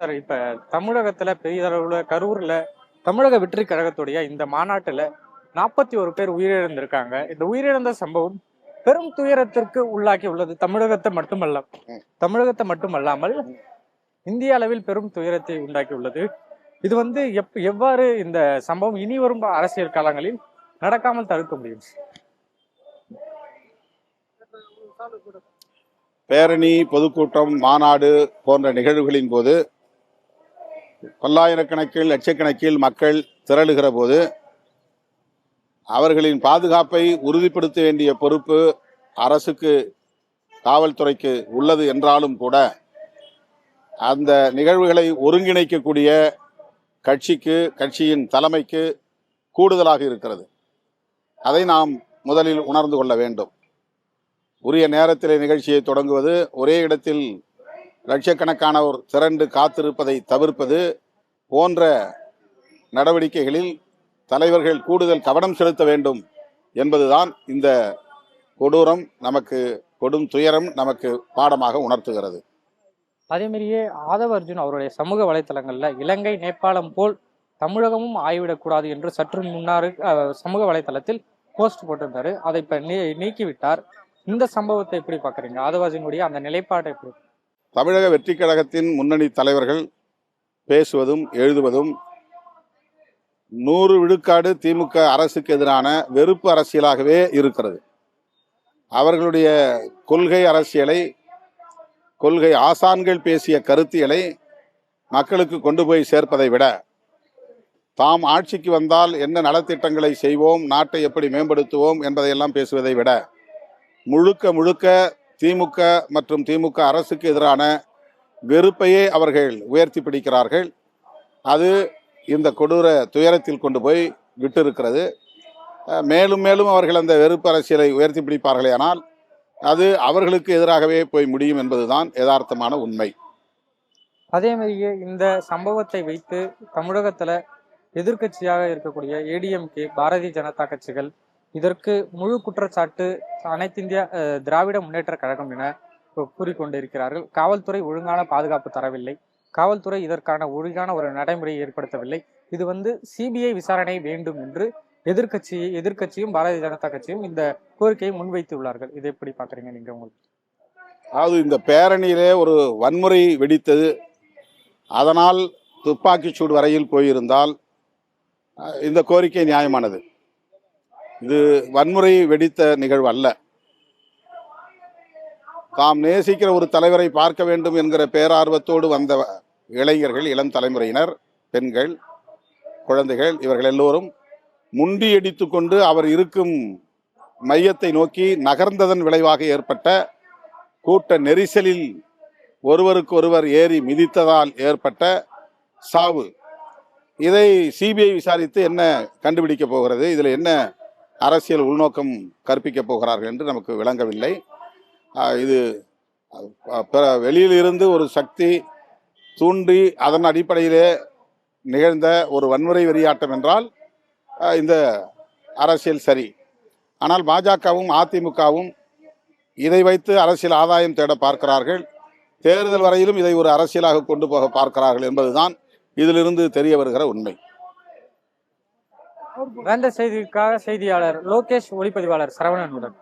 Sir இப்ப தமிழகத்துல பெரியதளவுல கரூர்ல தமிழக வெற்றி கழகத்துடைய இந்த மாநாட்டுல நாற்பத்தி ஒரு பேர் உயிரிழந்திருக்காங்க. இந்த உயிரிழந்த சம்பவம் பெரும் துயரத்திற்கு உள்ளாக்கி உள்ளது. தமிழகத்தை மட்டுமல்ல தமிழகத்தை மட்டுமல்லாமல் இந்திய அளவில் பெரும் துயரத்தை உண்டாக்கி உள்ளது. இது வந்து எப் எவ்வாறு இந்த சம்பவம் இனி வரும் அரசியல் காலங்களில் நடக்காமல் தடுக்க முடியும்? பேரணி பொதுக்கூட்டம் மாநாடு போன்ற நிகழ்வுகளின் போது பல்லாயிரக்கணக்கில் லட்சக்கணக்கில் மக்கள் திரளுகிற போது அவர்களின் பாதுகாப்பை உறுதிப்படுத்த வேண்டிய பொறுப்பு அரசுக்கு காவல்துறைக்கு உள்ளது என்றாலும் கூட அந்த நிகழ்வுகளை ஒருங்கிணைக்கக்கூடிய கட்சிக்கு கட்சியின் தலைமைக்கு கூடுதலாக இருக்கிறது. அதை நாம் முதலில் உணர்ந்து கொள்ள வேண்டும். உரிய நேரத்தில் நிகழ்ச்சியை தொடங்குவது ஒரே இடத்தில் லட்சக்கணக்கானோர் திரண்டு காத்திருப்பதை தவிர்ப்பது போன்ற நடவடிக்கைகளில் தலைவர்கள் கூடுதல் கவனம் செலுத்த வேண்டும் என்பதுதான் இந்த கொடூரம் நமக்கு கொடும் துயரம் நமக்கு பாடமாக உணர்த்துகிறது. அதே மாதிரியே ஆதவ அர்ஜுன் அவருடைய சமூக வலைத்தளங்களில் இலங்கை நேபாளம் போல் தமிழகமும் ஆய்விடக்கூடாது என்று சற்று முன்னாறு சமூக வலைத்தளத்தில் போஸ்ட் போட்டிருந்தாரு. அதை இப்போ நீ நீக்கிவிட்டார். இந்த சம்பவத்தை எப்படி பார்க்குறீங்க ஆதவாசியினுடைய அந்த நிலைப்பாட்டை எப்படி தமிழக வெற்றி கழகத்தின் முன்னணி தலைவர்கள் பேசுவதும் எழுதுவதும் நூறு விழுக்காடு திமுக அரசுக்கு எதிரான வெறுப்பு அரசியலாகவே இருக்கிறது. அவர்களுடைய கொள்கை அரசியலை கொள்கை ஆசான்கள் பேசிய கருத்தியலை மக்களுக்கு கொண்டு போய் சேர்ப்பதை விட தாம் ஆட்சிக்கு வந்தால் என்ன நலத்திட்டங்களை செய்வோம் நாட்டை எப்படி மேம்படுத்துவோம் என்பதையெல்லாம் பேசுவதை விட முழுக்க முழுக்க திமுக மற்றும் திமுக அரசுக்கு எதிரான வெறுப்பையே அவர்கள் உயர்த்தி பிடிக்கிறார்கள். அது இந்த கொடூர துயரத்தில் கொண்டு போய் விட்டிருக்கிறது. மேலும் மேலும் அவர்கள் அந்த வெறுப்பு அரசியலை உயர்த்தி பிடிப்பார்களே ஆனால் அது அவர்களுக்கு எதிராகவே போய் முடியும் என்பதுதான் யதார்த்தமான உண்மை. அதே மாதிரியே இந்த சம்பவத்தை வைத்து தமிழகத்துல எதிர்க்கட்சியாக இருக்கக்கூடிய ஏடிஎம்கே பாரதிய ஜனதா கட்சிகள் இதற்கு முழு குற்றச்சாட்டு அனைத்திந்திய இந்திய திராவிட முன்னேற்ற கழகம் என கூறிக்கொண்டிருக்கிறார்கள். காவல்துறை ஒழுங்கான பாதுகாப்பு தரவில்லை. காவல்துறை இதற்கான ஒழுங்கான ஒரு நடைமுறையை ஏற்படுத்தவில்லை. இது வந்து சிபிஐ விசாரணை வேண்டும் என்று எதிர்கட்சி எதிர்க்கட்சியும் பாரதிய ஜனதா கட்சியும் இந்த கோரிக்கையை முன்வைத்துள்ளார்கள். இதை எப்படி பாக்குறீங்க நீங்க உங்களுக்கு? அதாவது இந்த பேரணியிலே ஒரு வன்முறை வெடித்தது. அதனால் துப்பாக்கிச் சூடு வரையில் போயிருந்தால் இந்த கோரிக்கை நியாயமானது. இது வன்முறை வெடித்த நிகழ்வு அல்ல தாம் நேசிக்கிற ஒரு தலைவரை பார்க்க வேண்டும் என்கிற பேரார்வத்தோடு வந்த இளைஞர்கள் இளம் தலைமுறையினர் பெண்கள் குழந்தைகள் இவர்கள் எல்லோரும் முண்டியடித்து கொண்டு அவர் இருக்கும் மையத்தை நோக்கி நகர்ந்ததன் விளைவாக ஏற்பட்ட கூட்ட நெரிசலில் ஒருவருக்கு ஒருவர் ஏறி மிதித்ததால் ஏற்பட்ட சாவு. இதை சிபிஐ விசாரித்து என்ன கண்டுபிடிக்க போகிறது? இதில் என்ன அரசியல் உள்நோக்கம் கற்பிக்கப் போகிறார்கள் என்று நமக்கு விளங்கவில்லை. இது பிற- வெளியிலிருந்து ஒரு சக்தி தூண்டி அதன் அடிப்படையிலே நிகழ்ந்த ஒரு வன்முறை வெறியாட்டம் என்றால் இந்த அரசியல் சரி. ஆனால் பாஜகவும் அதிமுகவும் இதை வைத்து அரசியல் ஆதாயம் தேட பார்க்கிறார்கள். தேர்தல் வரையிலும் இதை ஒரு அரசியலாக கொண்டு போக பார்க்கிறார்கள் என்பதுதான் இதிலிருந்து தெரிய வருகிற உண்மை. வேந்த செய்திக்காக செய்தியாளர் லோகேஷ் ஒளிப்பதிவாளர் சரவணன் உடன்